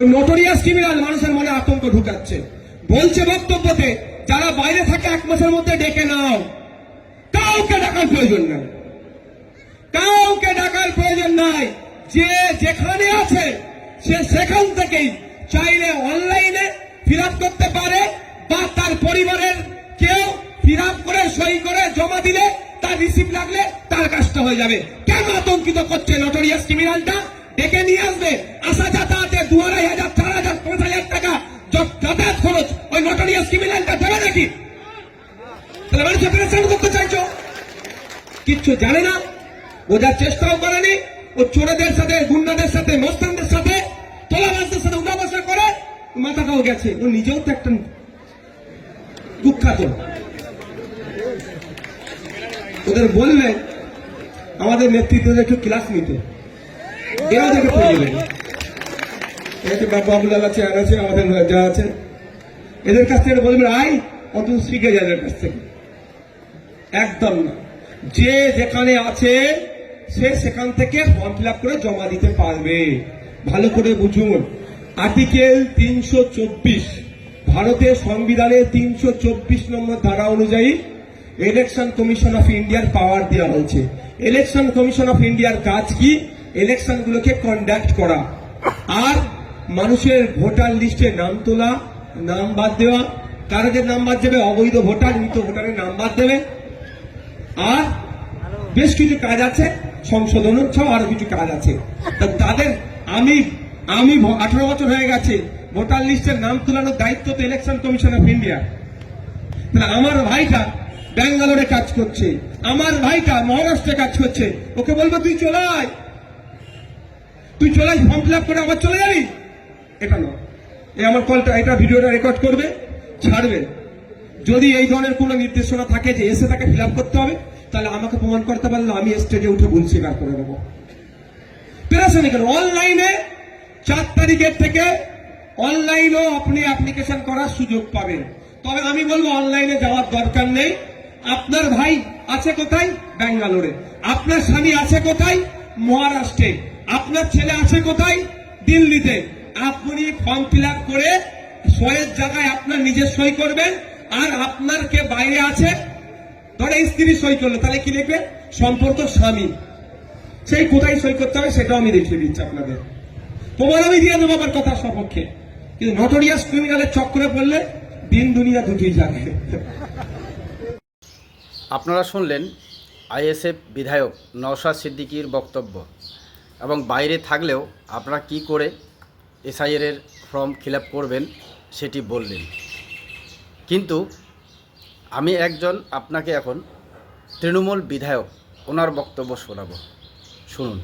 Notorious criminal মানুষের মনে আতঙ্ক ঢুকাচ্ছে। বলছে বক্তব্যতে, যারা বাইরে থাকে এক মাসের মধ্যে ডেকে নাও। কাউকে ডাকার প্রয়োজন নাই। কাউকে ডাকার প্রয়োজন নাই। যে যেখানে আছে, সে সেখান থেকেই চাইলে অনলাইনে ফিল করতে পারে বা তার পরিবারের কেউ ফিল করে, সই করে জমা দিলে তার রিসিপ্ট লাগলে তার কাজটা হয়ে যাবে। কেন আতঙ্কিত করছে নটোরিয়াস ক্রিমিনালটা ডেকে নিয়ে আসবে। আসা যাতায়াতে দু হাজার চার হাজার পাঁচ হাজার টাকা যাতায়াত খরচ ওই নটোরিয়াস ক্রিমিনালটা দেবে নাকি? করতে চাইছো? কিচ্ছু জানে না। বোঝার চেষ্টাও করেনি ও চোরেদের সাথে, গুন্ডাদের সাথে, মস্তানদের সাথে, তোলাবাজদের সাথে উঠা বসা করে মাথাটাও গেছে। ও নিজেও তো একটা কুখ্যাত। ওদের বললে আমাদের নেতৃত্বদের একটু ক্লাস নিতে। এরা দেখে পড়বে এই বাবু আবুলাল আছে আর আছে আমাদের যা আছে। এদের কাছ থেকে বলবে আই অন্তত শিখে যায় এদের কাছ থেকে। একদম না। যে যেখানে আছে, সে সেখান থেকে ফর্ম ফিল করে জমা দিতে পারবে। ভালো করে বুঝুন। আর্টিকেল তিনশো চব্বিশ, ভারতের সংবিধানের তিনশো চব্বিশ নম্বর ধারা অনুযায়ী ইলেকশন কমিশন অফ ইন্ডিয়ার পাওয়ার দেওয়া হয়েছে। ইলেকশন কমিশন অফ ইন্ডিয়ার কাজ কি? ইলেকশন গুলোকে কন্ডাক্ট করা। আর মানুষের ভোটার লিস্টে নাম তোলা, নাম বাদ দেওয়া কারও যে নাম বাদ দেবে, অবৈধ ভোটার, মৃত ভোটারের নাম বাদ দেবে। আর বেশ কিছু কাজ আছে সংশোধন ছাড়াও আরও কিছু কাজ আছে। তাদের, আমি আমি আঠারো বছর হয়ে গেছে, ভোটার লিস্টের নাম তোলানোর দায়িত্ব তো ইলেকশন কমিশন অফ ইন্ডিয়া আমার ভাইটা ব্যাঙ্গালোরে কাজ করছে, আমার ভাইটা মহারাষ্ট্রে কাজ করছে, ওকে বলব, তুই চলে আয়। তুই চলে ফর্ম ফিল আপ করে আবার চলে যাবি? এটা নয়। এই আমার কলটা, এটা ভিডিওটা রেকর্ড করবে, ছাড়বে। যদি এই ধরনের কোনো নির্দেশনা থাকে যে এসে তাকে ফিল করতে হবে, তাহলে আমাকে প্রমাণ করতে পারলে আমি স্টেজে উঠে ভুল স্বীকার করে দেবো পেরেছেন কেন অনলাইনে চার তারিখের থেকে অনলাইনেও আপনি অ্যাপ্লিকেশন করার সুযোগ পাবেন। তবে আমি বলব অনলাইনে যাওয়ার দরকার নেই। আপনার ভাই আছে কোথায়? ব্যাঙ্গালোরে। আপনার স্বামী আছে কোথায়? মহারাষ্ট্রে। আপনার ছেলে আছে কোথায়? দিল্লিতে। আপনি ফর্ম ফিল করে সয়ের জায়গায় আপনার নিজের সই করবেন, আর আপনার কে বাইরে আছে, ধরে স্ত্রী সই করল, তাহলে কি লিখবে? সম্পর্ক স্বামী। সেই কোথায় সই করতে হবে সেটাও আমি দেখিয়ে দিচ্ছি আপনাদের। প্রমাণ আমি দিয়ে দেবো আমার কথার সপক্ষে। কিন্তু নটোরিয়াস ক্রিমিনালের চক্করে পড়লে দিন দুনিয়া দুটোই যাবে আপনারা শুনলেন আইএসএফ বিধায়ক নওশাদ সিদ্দিকীর বক্তব্য। এবং বাইরে থাকলেও আপনারা কি করে এসআইআর ফর্ম ফিল করবেন সেটি বললেন। কিন্তু আমি একজন আপনাকে এখন তৃণমূল বিধায়ক ওনার বক্তব্য শোনাবো। শুনুন।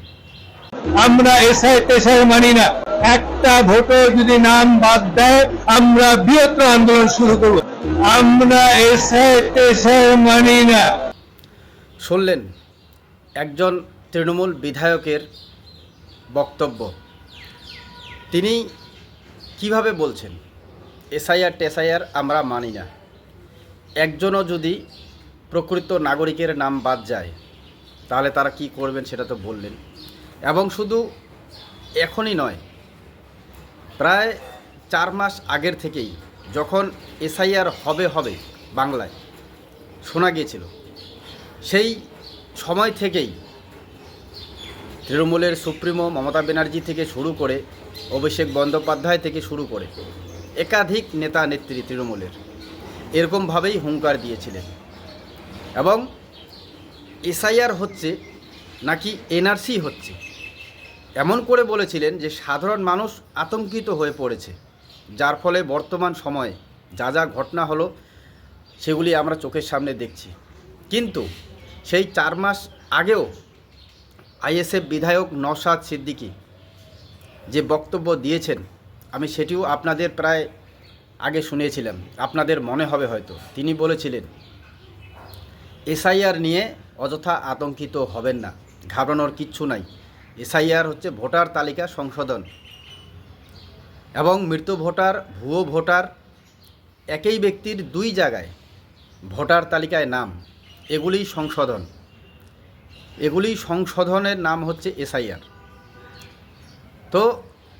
আমরা এসআই টেসাই মানি না। একটা ভোটে যদি নাম বাদ দেয় আমরা বৃহত্তর আন্দোলন শুরু করব। আমরা এসআই টেসাই মানি না। শুনলেন একজন তৃণমূল বিধায়কের বক্তব্য। তিনি কীভাবে বলছেন, এসআইআর টেসআইআর আমরা মানি না। একজনও যদি প্রকৃত নাগরিকের নাম বাদ যায়, তাহলে তারা কি করবেন সেটা তো বললেন। এবং শুধু এখনই নয়, প্রায় চার মাস আগের থেকেই যখন এসআইআর হবে হবে বাংলায় শোনা গিয়েছিল, সেই সময় থেকেই তৃণমূলের সুপ্রিমো মমতা ব্যানার্জি থেকে শুরু করে অভিষেক বন্দ্যোপাধ্যায় থেকে শুরু করে একাধিক নেতা নেত্রী তৃণমূলের। এরকমভাবেই হুঙ্কার দিয়েছিলেন। এবং এসআইআর হচ্ছে নাকি এনআরসি হচ্ছে? এমন করে বলেছিলেন যে সাধারণ মানুষ আতঙ্কিত হয়ে পড়েছে। যার ফলে বর্তমান সময়ে যা যা ঘটনা হলো, সেগুলি আমরা চোখের সামনে দেখছি। কিন্তু সেই চার মাস আগেও আইএসএফ বিধায়ক নওশাদ সিদ্দিকী যে বক্তব্য দিয়েছেন, আমি সেটিও আপনাদের প্রায় আগে শুনিয়েছিলাম। আপনাদের মনে হবে হয়তো। তিনি বলেছিলেন, এসআইআর নিয়ে অযথা আতঙ্কিত হবেন না। ঘাবড়ানোর কিচ্ছু নাই। এসআইআর হচ্ছে ভোটার তালিকা সংশোধন। এবং মৃত ভোটার, ভুয়ো ভোটার, একই ব্যক্তির দুই জায়গায় ভোটার তালিকায় নাম। এগুলি সংশোধন। এগুলি সংশোধনের নাম হচ্ছে এসআইআর। তো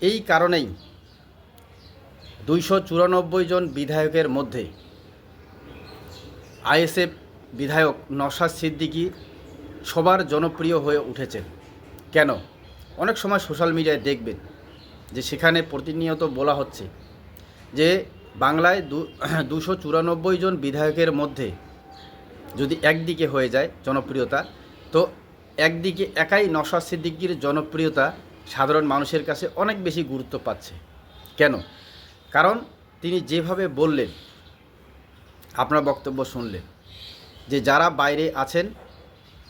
এই কারণেই দুইশো চুরানব্বই জন বিধায়কের মধ্যে আইএসএফ বিধায়ক নসাদ সিদ্দিকী সবার জনপ্রিয় হয়ে উঠেছেন। কেন? অনেক সময় সোশ্যাল মিডিয়ায় দেখবেন যে সেখানে প্রতিনিয়ত বলা হচ্ছে যে বাংলায় দু দুশো চুরানব্বই জন বিধায়কের মধ্যে যদি একদিকে হয়ে যায় জনপ্রিয়তা, তো একদিকে একাই নসাদ সিদ্দিকির জনপ্রিয়তা সাধারণ মানুষের কাছে অনেক বেশি গুরুত্ব পাচ্ছে। কেন? কারণ তিনি যেভাবে বললেন, আপনার বক্তব্য শুনলেন, যে যারা বাইরে আছেন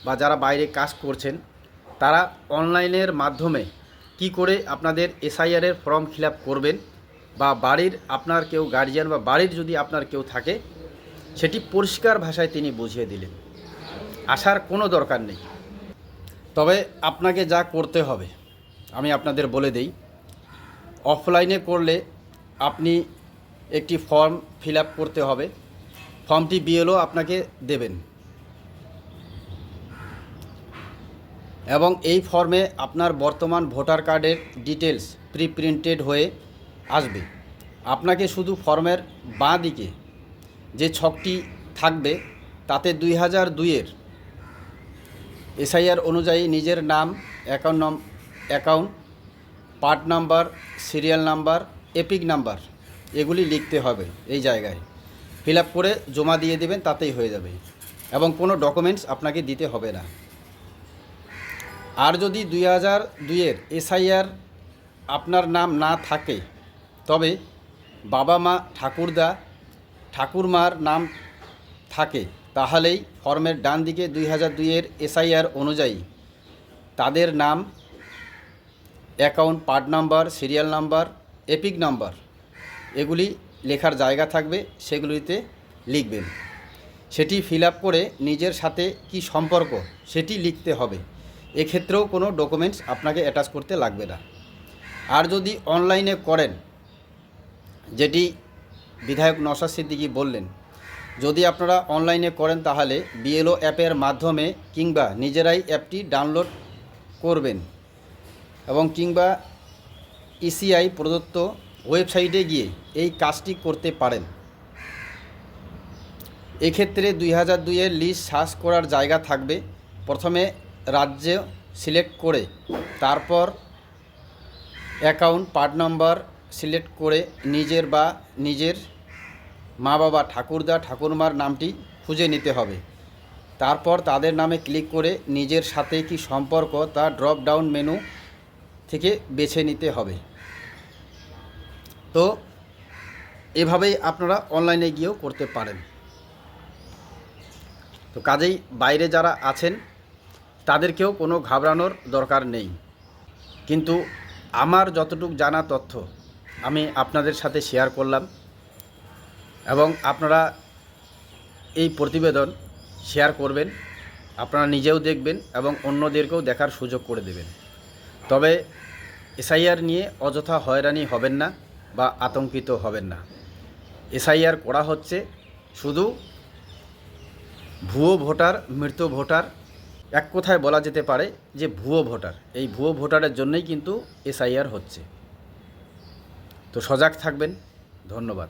বা যারা বাইরে কাজ করছেন, তারা অনলাইনের মাধ্যমে কি করে আপনাদের এসআইআরের ফর্ম ফিল করবেন বা বাড়ির আপনার কেউ গার্জিয়ান বা বাড়ির যদি আপনার কেউ থাকে, সেটি পরিষ্কার ভাষায় তিনি বুঝিয়ে দিলেন। আসার কোনো দরকার নেই। তবে আপনাকে যা করতে হবে আমি আপনাদের বলে দেই অফলাইনে করলে আপনি একটি ফর্ম ফিল করতে হবে। ফর্মটি বিএলও আপনাকে দেবেন। এবং এই ফর্মে আপনার বর্তমান ভোটার কার্ডের ডিটেলস প্রি প্রিন্টেড হয়ে আসবে। আপনাকে শুধু ফর্মের বাঁ দিকে যে ছকটি থাকবে, তাতে দুই হাজার দুইয়ের এসআইআর অনুযায়ী নিজের নাম account account, part number, serial number, EPIC number, এগুলি লিখতে হবে এই জায়গায়। ফিল আপ করে জমা দিয়ে দেবেন, তাতেই হয়ে যাবে। এবং কোনো ডকুমেন্টস আপনাকে দিতে হবে না। আর যদি দুই হাজার দুইয়ের এসআইআর আপনার নাম না থাকে, তবে বাবা মা ঠাকুরদা, ঠাকুরমার নাম থাকে, তাহলেই ফর্মের ডান দিকে দুই হাজার দুইয়ের এসআইআর অনুযায়ী তাদের নাম account, part number, serial number, EPIC number, এগুলি লেখার জায়গা থাকবে, সেগুলিতে লিখবেন। সেটি ফিল আপ করে নিজের সাথে কি সম্পর্ক সেটি লিখতে হবে। এক্ষেত্রেও কোনো ডকুমেন্টস আপনাকে অ্যাটাচ করতে লাগবে না। আর যদি অনলাইনে করেন, যেটি বিধায়ক নসাদ সিদ্দিকী বললেন, যদি আপনারা অনলাইনে করেন তাহলে বিএলও অ্যাপের মাধ্যমে কিংবা নিজেরাই অ্যাপটি ডাউনলোড করবেন। এবং কিংবা ইসিআই প্রদত্ত ওয়েবসাইটে গিয়ে এই কাজটি করতে পারেন। এক্ষেত্রে দুই হাজার দুইয়ের লিস্ট সার্চ করার জায়গা থাকবে। প্রথমে রাজ্য সিলেক্ট করে তারপর অ্যাকাউন্ট, পার্ট নম্বর সিলেক্ট করে নিজের বা নিজের মা বাবা ঠাকুরদা, ঠাকুরমার নামটি খুঁজে নিতে হবে। তারপর তাদের নামে ক্লিক করে নিজের সাথে কি সম্পর্ক তা ড্রপ ডাউন মেনু থেকে বেছে নিতে হবে। তো, এভাবেই আপনারা অনলাইনে গিয়েও করতে পারেন। তো কাজেই বাইরে যারা আছেন, তাদেরকেও কোনো ঘাবড়ানোর দরকার নেই। কিন্তু আমার যতটুক জানা তথ্য, আমি আপনাদের সাথে শেয়ার করলাম এবং আপনারা এই প্রতিবেদন শেয়ার করবেন, আপনারা নিজেও দেখবেন এবং অন্যদেরকেও দেখার সুযোগ করে দেবেন। তবে এসআইআর নিয়ে অযথা হয়রানি হবেন না বা আতঙ্কিত হবেন না। এসআইআর করা হচ্ছে শুধু ভুয়ো ভোটার, মৃত ভোটার, এক কথায় বলা যেতে পারে যে ভুয়ো ভোটার। এই ভুয়ো ভোটারের জন্যই কিন্তু এসআইআর হচ্ছে। তো সজাগ থাকবেন। ধন্যবাদ।